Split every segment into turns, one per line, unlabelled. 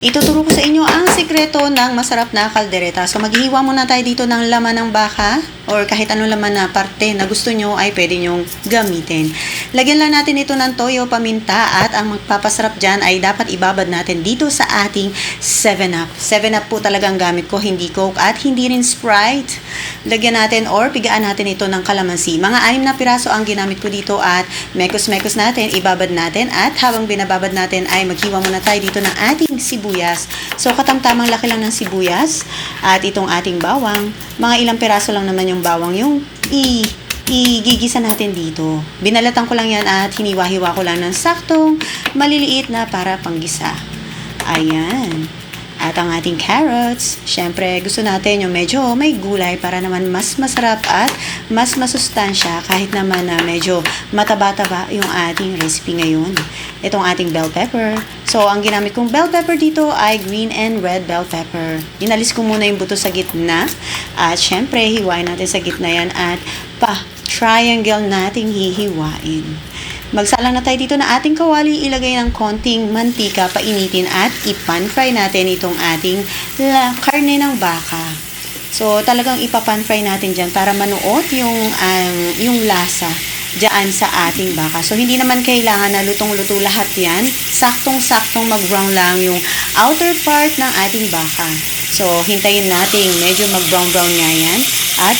Ituturo ko sa inyo ang sikreto ng masarap na kaldereta. So maghihiwa muna tayo dito ng laman ng baka or kahit anong laman na parte na gusto nyo ay pwede nyong gamitin. Lagyan lang natin ito ng toyo, paminta at ang magpapasarap dyan ay dapat ibabad natin dito sa ating 7-up. 7-up po talagang gamit ko, hindi Coke at hindi rin Sprite. Lagyan natin or pigaan natin ito ng kalamansi. Mga anim na piraso ang ginamit ko dito at mekos-mekos natin, ibabad natin at habang binababad natin ay maghiwa muna tayo dito ng ating sibuyas. So katamtamang laki lang ng sibuyas at itong ating bawang. Mga ilang piraso lang naman yung bawang yung i igigisa natin dito. Binalatan ko lang yan at hiniwa-hiwa ko lang ng saktong maliliit na para panggisa. Ayan. At ang ating carrots, syempre gusto natin yung medyo may gulay para naman mas masarap at mas masustansya kahit naman na medyo mataba-taba yung ating recipe ngayon. Itong ating bell pepper. So, ang ginamit kong bell pepper dito ay green and red bell pepper. Inalis ko muna yung buto sa gitna. At syempre, hiwain natin sa gitna yan at pa-triangle nating hihiwain. Magsalang na tayo dito na ating kawali, ilagay ng konting mantika, painitin at ipan fry natin itong ating la, karne ng baka. So, talagang ipapan fry natin dyan para manuot yung, ang yung lasa dyan sa ating baka. So, hindi naman kailangan na lutong-luto lahat yan. Saktong-saktong mag-brown lang yung outer part ng ating baka. So, hintayin natin medyo mag-brown-brown nga yan. At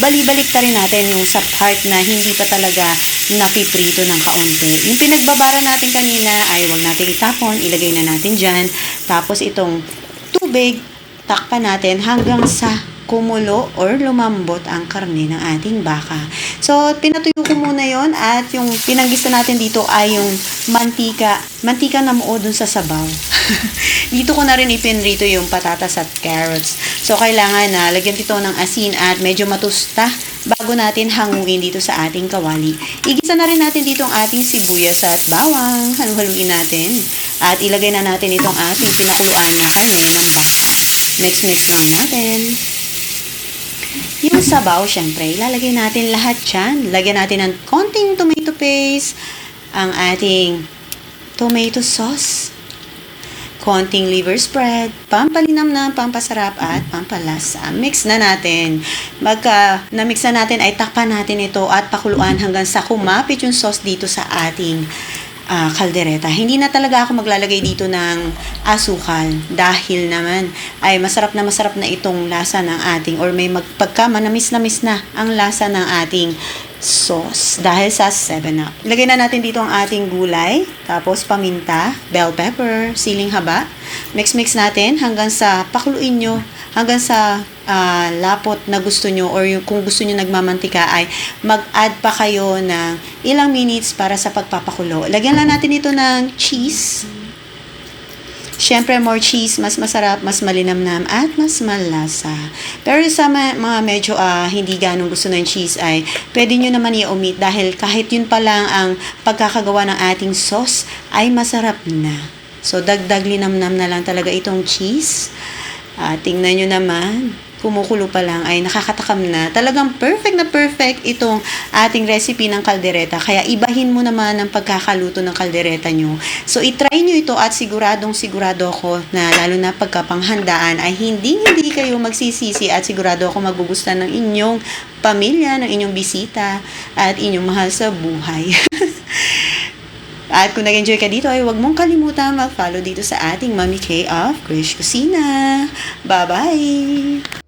bali-balik ta rin natin yung sa part na hindi pa talaga napiprito ng kaunti. Yung pinagbabara natin kanina ay wag natin itapon, ilagay na natin dyan. Tapos itong tubig, takpan natin hanggang sa kumulo or lumambot ang karne ng ating baka. So, pinatuyo ko muna yon at yung pinanggista natin dito ay yung mantika. Mantika na muo dun sa sabaw. dito ko na rin ipinrito yung patatas at carrots. So, kailangan na lagyan dito ng asin at medyo matusta bago natin hanguin dito sa ating kawali. Igisa na rin natin dito ang ating sibuyas at bawang. Halu-haluin natin. At ilagay na natin itong ating pinakuluan na karne ng baka. Mix-mix lang natin. Yung sabaw, syempre, ilalagay natin lahat dyan. Lagyan natin ng konting tomato paste, ang ating tomato sauce, konting liver spread, pampalinam na, pampasarap at pampalasa. Mix na natin. Magka na-mix na natin ay takpan natin ito at pakuluan hanggang sa kumapit yung sauce dito sa ating ah, kaldereta. Hindi na talaga ako maglalagay dito ng asukal dahil naman ay masarap na masarap na itong lasa ng ating or may magpagka manamis-namis na ang lasa ng ating sauce dahil sa 7-Up. Ilagay na natin dito ang ating gulay, tapos paminta, bell pepper, siling haba. Mix-mix natin hanggang sa pakuluin nyo, hanggang sa ah, lapot na gusto nyo or yung, kung gusto nyo nagmamantika ay mag-add pa kayo ng ilang minutes para sa pagpapakulo. Lagyan lang natin ito ng cheese. Siyempre, more cheese, mas masarap, mas malinamnam, at mas malasa. Pero sa mga medyo ah, hindi ganong gusto ng cheese ay pwede nyo naman i-omit dahil kahit yun pa lang ang pagkakagawa ng ating sauce ay masarap na. So, dagdag linamnam na lang talaga itong cheese. Ah, tingnan nyo naman, kumukulo pa lang ay nakakatakam na. Talagang perfect na perfect itong ating recipe ng kaldereta. Kaya ibahin mo naman ang pagkakaluto ng kaldereta nyo. So, itry nyo ito at siguradong sigurado ako na lalo na pagkapanghandaan ay hindi hindi kayo magsisisi at sigurado ako magugustuhan ng inyong pamilya, ng inyong bisita at inyong mahal sa buhay. At kung nag-enjoy ka dito, ay huwag mong kalimutan mag-follow dito sa ating Mami K of Krish Kusina. Bye-bye!